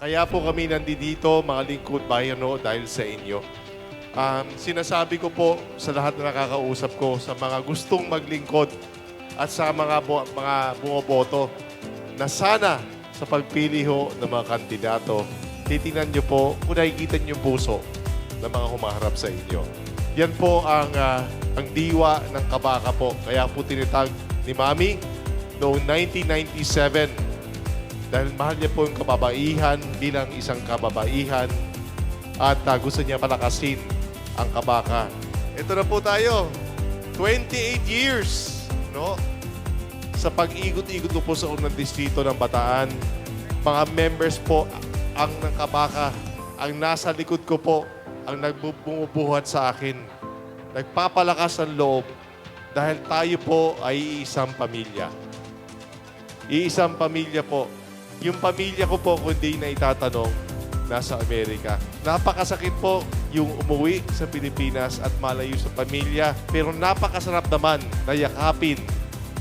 Kaya po kami nandito, mga lingkod bayano, dahil sa inyo. Um, sinasabi ko po sa lahat na nakakausap ko, sa mga gustong maglingkod at sa mga, bu- mga bumoboto, na sana sa pagpili ho ng mga kandidato, titingnan nyo po kung nakikita nyo puso ng mga humaharap sa inyo. Yan po ang, ah, ang diwa ng kabaka po. Kaya po tinitag ni Mami noong 1997 dahil mahal niya po yung kababaihan bilang isang kababaihan at ah, gusto niya palakasin ang kabaka. Ito na po tayo. 28 years, no? Sa pag-ikot-ikot ko po sa unang distrito ng Bataan, mga members po ang ng kabaka, ang nasa likod ko po, ang nagbumubuhat sa akin. Nagpapalakas ng loob dahil tayo po ay isang pamilya. Iisang pamilya po. Yung pamilya ko po, kundi na itatanong, nasa Amerika. Napakasakit po yung umuwi sa Pilipinas at malayo sa pamilya. Pero napakasarap naman na yakapin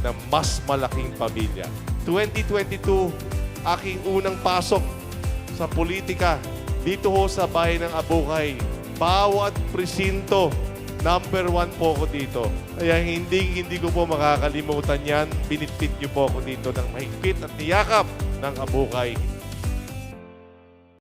ng mas malaking pamilya. 2022, aking unang pasok sa politika dito ho sa bahay ng Abukay. Bawat presinto, number one po ako dito. Kaya hindi, hindi ko po makakalimutan yan. Binitbit niyo po ako dito ng mahigpit at niyakap ng Abukay.